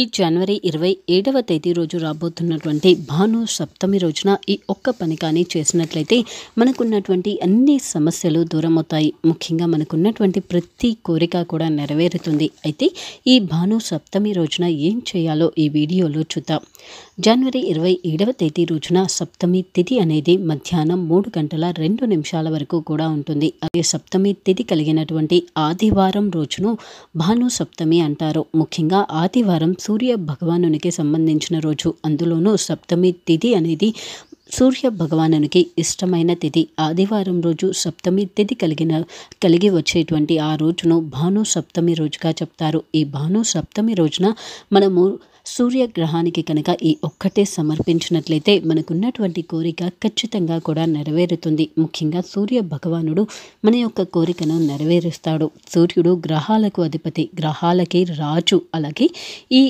ఈ జనవరి ఇరవై ఏడవ తేదీ రోజు రాబోతున్నటువంటి భాను సప్తమి రోజున ఈ ఒక్క పని కానీ చేసినట్లయితే మనకున్నటువంటి అన్ని సమస్యలు దూరం అవుతాయి ముఖ్యంగా మనకున్నటువంటి ప్రతి కోరిక కూడా నెరవేరుతుంది. అయితే ఈ భాను సప్తమి రోజున ఏం చేయాలో ఈ వీడియోలో చూద్దాం. జనవరి ఇరవై ఏడవ తేదీ రోజున సప్తమి తిథి అనేది మధ్యాహ్నం మూడు గంటల రెండు నిమిషాల వరకు కూడా ఉంటుంది. అదే సప్తమి తిథి కలిగినటువంటి ఆదివారం రోజును భాను సప్తమి అంటారు. ముఖ్యంగా ఆదివారం సూర్య భగవానునికి సంబంధించిన రోజు. అందులోనూ సప్తమి తిథి అనేది సూర్య భగవానునికి ఇష్టమైన తిథి. ఆదివారం రోజు సప్తమి తిథి కలిగిన కలిగి వచ్చేటువంటి ఆ రోజును భాను సప్తమి రోజుగా చెప్తారు. ఈ భాను సప్తమి రోజున మనము సూర్యగ్రహానికి కనుక ఈ ఒక్కటే సమర్పించినట్లయితే మనకున్నటువంటి కోరిక ఖచ్చితంగా కూడా నెరవేరుతుంది. ముఖ్యంగా సూర్య భగవానుడు మన యొక్క కోరికను నెరవేరుస్తాడు. సూర్యుడు గ్రహాలకు అధిపతి గ్రహాలకి రాజు. అలాగే ఈ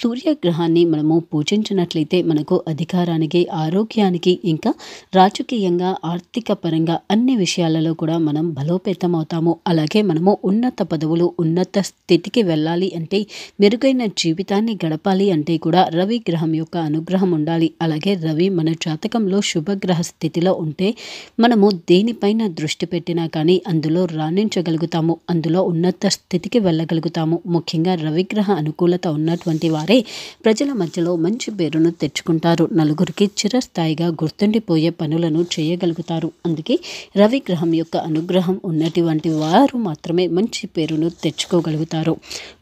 సూర్యగ్రహాన్ని మనము పూజించినట్లయితే మనకు అధికారానికి ఆరోగ్యానికి ఇంకా రాజకీయంగా ఆర్థిక పరంగా అన్ని విషయాలలో కూడా మనం బలోపేతం అవుతాము అలాగే మనము ఉన్నత పదవులు ఉన్నత స్థితికి వెళ్ళాలి అంటే మెరుగైన జీవితాన్ని గడపాలి. అంటే కూడా రవి గ్రహం యొక్క అనుగ్రహం ఉండాలి. అలాగే రవి మన జాతకంలో శుభగ్రహ స్థితిలో ఉంటే మనము దేనిపైన దృష్టి పెట్టినా కానీ అందులో రాణించగలుగుతాము. అందులో ఉన్నత స్థితికి వెళ్ళగలుగుతాము. ముఖ్యంగా రవిగ్రహ అనుకూలత ఉన్నటువంటి వారే ప్రజల మధ్యలో మంచి పేరును తెచ్చుకుంటారు. నలుగురికి చిరస్థాయిగా గుర్తుండిపోయే పనులను చేయగలుగుతారు. అందుకే రవి గ్రహం యొక్క అనుగ్రహం ఉన్నటువంటి వారు మాత్రమే మంచి పేరును తెచ్చుకోగలుగుతారు.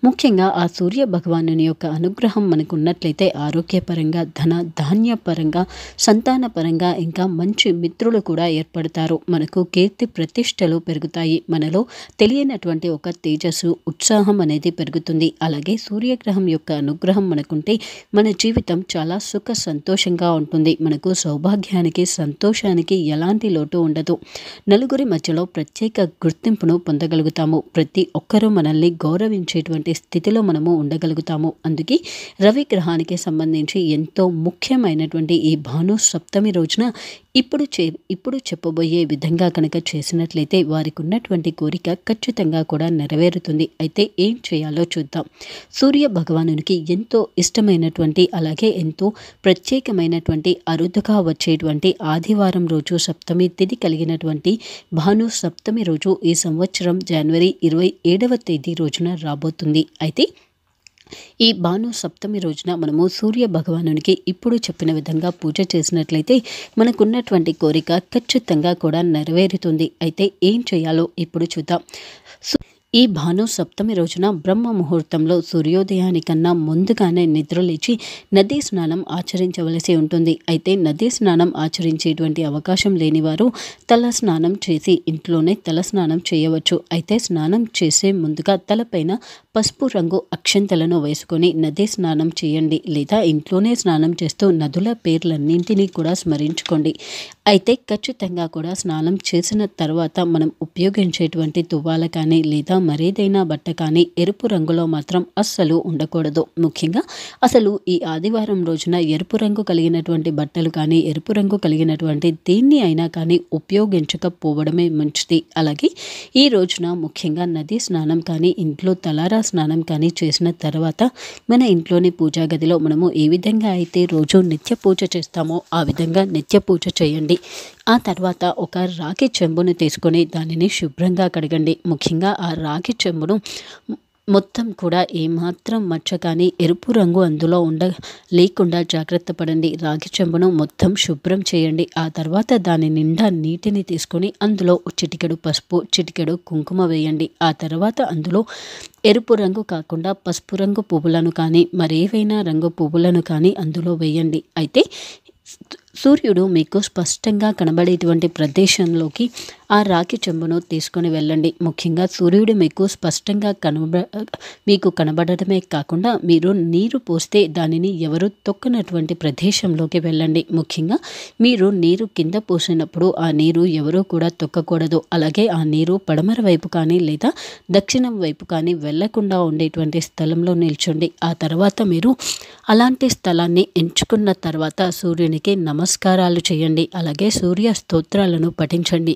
ముఖ్యంగా ఆ సూర్య భగవాను యొక్క అనుగ్రహం మనకు ఉన్నట్లయితే ఆరోగ్యపరంగా ధన ధాన్యపరంగా సంతానపరంగా ఇంకా మంచి మిత్రులు కూడా ఏర్పడతారు. మనకు కీర్తి ప్రతిష్టలు పెరుగుతాయి. మనలో తెలియనటువంటి ఒక తేజస్సు ఉత్సాహం అనేది పెరుగుతుంది. అలాగే సూర్యగ్రహం యొక్క అనుగ్రహం మనకుంటే మన జీవితం చాలా సుఖ సంతోషంగా ఉంటుంది. మనకు సౌభాగ్యానికి సంతోషానికి ఎలాంటి లోటు ఉండదు. నలుగురి మధ్యలో ప్రత్యేక గుర్తింపును పొందగలుగుతాము. ప్రతి ఒక్కరూ మనల్ని గౌరవించేటువంటి స్థితిలో మనము ఉండగలుగుతాము. అందుకే రవి గ్రహానికి సంబంధించి ఎంతో ముఖ్యమైనటువంటి ఈ భాను సప్తమి రోజున ఇప్పుడు చే ఇప్పుడు చెప్పబోయే విధంగా కనుక చేసినట్లయితే వారికి ఉన్నటువంటి కోరిక ఖచ్చితంగా కూడా నెరవేరుతుంది. అయితే ఏం చేయాలో చూద్దాం. సూర్య భగవానునికి ఎంతో ఇష్టమైనటువంటి అలాగే ఎంతో ప్రత్యేకమైనటువంటి అరుదుగా వచ్చేటువంటి ఆదివారం రోజు సప్తమి తిథి కలిగినటువంటి భాను సప్తమి రోజు ఈ సంవత్సరం జనవరి ఇరవై ఏడవ తేదీ రోజున రాబోతుంది. అయితే ఈ భాను సప్తమి రోజున మనము సూర్య భగవానునికి ఇప్పుడు చెప్పిన విధంగా పూజ చేసినట్లయితే మనకున్నటువంటి కోరిక ఖచ్చితంగా కూడా నెరవేరుతుంది. అయితే ఏం చేయాలో ఇప్పుడు చూద్దాం. ఈ భాను సప్తమి రోజున బ్రహ్మ ముహూర్తంలో సూర్యోదయానికన్నా ముందుగానే నిద్రలేచి నదీ స్నానం ఆచరించవలసి ఉంటుంది. అయితే నదీ స్నానం ఆచరించేటువంటి అవకాశం లేనివారు తల స్నానం చేసి ఇంట్లోనే తల స్నానం చేయవచ్చు. అయితే స్నానం చేసే ముందుగా తలపైన పసుపు రంగు అక్షంతలను వేసుకొని నదీ స్నానం చేయండి. లేదా ఇంట్లోనే స్నానం చేస్తూ నదుల పేర్లన్నింటినీ కూడా స్మరించుకోండి. అయితే ఖచ్చితంగా కూడా స్నానం చేసిన తర్వాత మనం ఉపయోగించేటువంటి తువ్వాల కానీ లేదా మరేదైనా బట్ట కానీ ఎరుపు రంగులో మాత్రం అస్సలు ఉండకూడదు. ముఖ్యంగా అసలు ఈ ఆదివారం రోజున ఎరుపు రంగు కలిగినటువంటి బట్టలు కానీ ఎరుపు రంగు కలిగినటువంటి దేన్ని అయినా కానీ ఉపయోగించకపోవడమే మంచిది. అలాగే ఈ రోజున ముఖ్యంగా నదీ స్నానం కానీ ఇంట్లో తలారా స్నానం కానీ చేసిన తర్వాత మన ఇంట్లోని పూజా గదిలో మనము ఏ విధంగా అయితే రోజు నిత్య పూజ చేస్తామో ఆ విధంగా నిత్య పూజ చేయండి. ఆ తర్వాత ఒక రాగి చెంబును తీసుకొని దానిని శుభ్రంగా కడగండి. ముఖ్యంగా ఆ రాగి చెంబును మొత్తం కూడా ఏమాత్రం మచ్చ కానీ ఎరుపు రంగు అందులో ఉండ లేకుండా జాగ్రత్త పడండి. రాగి చెంబును మొత్తం శుభ్రం చేయండి. ఆ తర్వాత దాని నిండా నీటిని తీసుకొని అందులో చిటికెడు పసుపు చిటికెడు కుంకుమ వేయండి. ఆ తర్వాత అందులో ఎరుపు రంగు కాకుండా పసుపు రంగు పువ్వులను కానీ మరేవైనా రంగు పువ్వులను కానీ అందులో వేయండి. అయితే సూర్యుడు మీకు స్పష్టంగా కనబడేటువంటి ప్రదేశంలోకి ఆ రాఖీ చెంబును తీసుకొని వెళ్ళండి. ముఖ్యంగా సూర్యుడు మీకు స్పష్టంగా కనబ మీకు కనబడటమే కాకుండా మీరు నీరు పోస్తే దానిని ఎవరు తొక్కనటువంటి ప్రదేశంలోకి వెళ్ళండి. ముఖ్యంగా మీరు నీరు కింద పోసినప్పుడు ఆ నీరు ఎవరూ కూడా తొక్కకూడదు. అలాగే ఆ నీరు పడమర వైపు కానీ లేదా దక్షిణం వైపు కానీ వెళ్ళకుండా ఉండేటువంటి స్థలంలో నిల్చోండి. ఆ తర్వాత మీరు అలాంటి స్థలాన్ని ఎంచుకున్న తర్వాత సూర్యునికి నమస్కారాలు చేయండి. అలాగే సూర్య స్తోత్రాలను పఠించండి.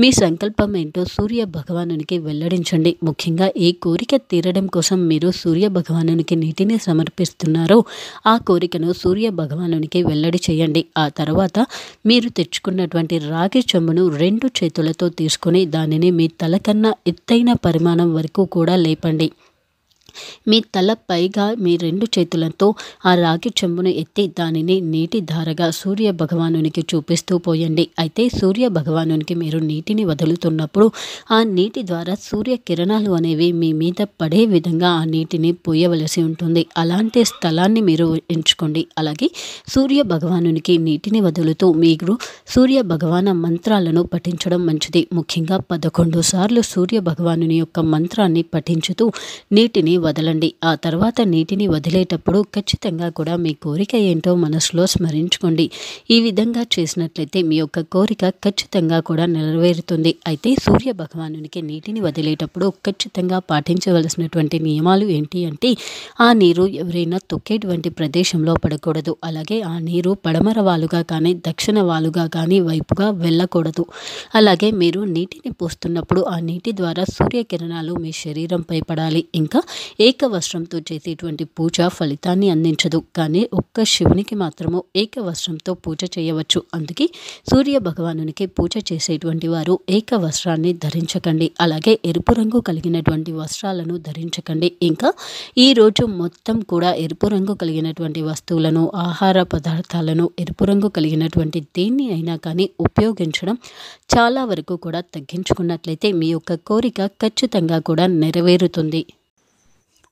మీ సంకల్పం ఏంటో సూర్య భగవానునికి వెల్లడించండి. ముఖ్యంగా ఏ కోరిక తీరడం కోసం మీరు సూర్య భగవానునికి నీటిని సమర్పిస్తున్నారో ఆ కోరికను సూర్య భగవానునికి వెల్లడి చేయండి. ఆ తర్వాత మీరు తెచ్చుకున్నటువంటి రాగి చెంబును రెండు చేతులతో తీసుకొని దానిని మీ తల కన్నా ఎత్తైన పరిమాణం వరకు కూడా లేపండి. మీ తల పైగా మీ రెండు చేతులతో ఆ రాగి చెంబును ఎత్తి దానిని నీటి ధారగా సూర్య భగవానునికి చూపిస్తూ పోయండి. అయితే సూర్య భగవానునికి మీరు నీటిని వదులుతున్నప్పుడు ఆ నీటి ద్వారా సూర్య కిరణాలు అనేవి మీ మీద పడే విధంగా ఆ నీటిని పోయవలసి ఉంటుంది. అలాంటి స్థలాన్ని మీరు ఎంచుకోండి. అలాగే సూర్య భగవానునికి నీటిని వదులుతూ మీరు సూర్య భగవాన మంత్రాలను పఠించడం మంచిది. ముఖ్యంగా పదకొండు సార్లు సూర్య భగవానుని యొక్క మంత్రాన్ని పఠించుతూ నీటిని వదలండి. ఆ తర్వాత నీటిని వదిలేటప్పుడు ఖచ్చితంగా కూడా మీ కోరిక ఏంటో మనసులో స్మరించుకోండి. ఈ విధంగా చేసినట్లయితే మీ యొక్క కోరిక ఖచ్చితంగా కూడా నెరవేరుతుంది. అయితే సూర్య భగవానునికి నీటిని వదిలేటప్పుడు ఖచ్చితంగా పాటించవలసినటువంటి నియమాలు ఏంటి అంటే ఆ నీరు ఎవరైనా తొక్కేటువంటి ప్రదేశంలో పడకూడదు. అలాగే ఆ నీరు పడమర వాలుగా కానీ దక్షిణ వాలుగా కానీ వైపుగా వెళ్ళకూడదు. అలాగే మీరు నీటిని పోస్తున్నప్పుడు ఆ నీటి ద్వారా సూర్యకిరణాలు మీ శరీరంపై పడాలి. ఇంకా ఏక వస్త్రంతో చేసేటువంటి పూజ ఫలితాన్ని అందించదు. కానీ ఒక్క శివునికి మాత్రము ఏక వస్త్రంతో పూజ చేయవచ్చు. అందుకే సూర్య భగవానునికి పూజ చేసేటువంటి వారు ఏక వస్త్రాన్ని ధరించకండి. అలాగే ఎరుపు రంగు కలిగినటువంటి వస్త్రాలను ధరించకండి. ఇంకా ఈ రోజు మొత్తం కూడా ఎరుపు రంగు కలిగినటువంటి వస్తువులను ఆహార పదార్థాలను ఎరుపు రంగు కలిగినటువంటి దేన్ని అయినా కానీ ఉపయోగించడం చాలా వరకు కూడా తగ్గించుకున్నట్లయితే మీ యొక్క కోరిక ఖచ్చితంగా కూడా నెరవేరుతుంది.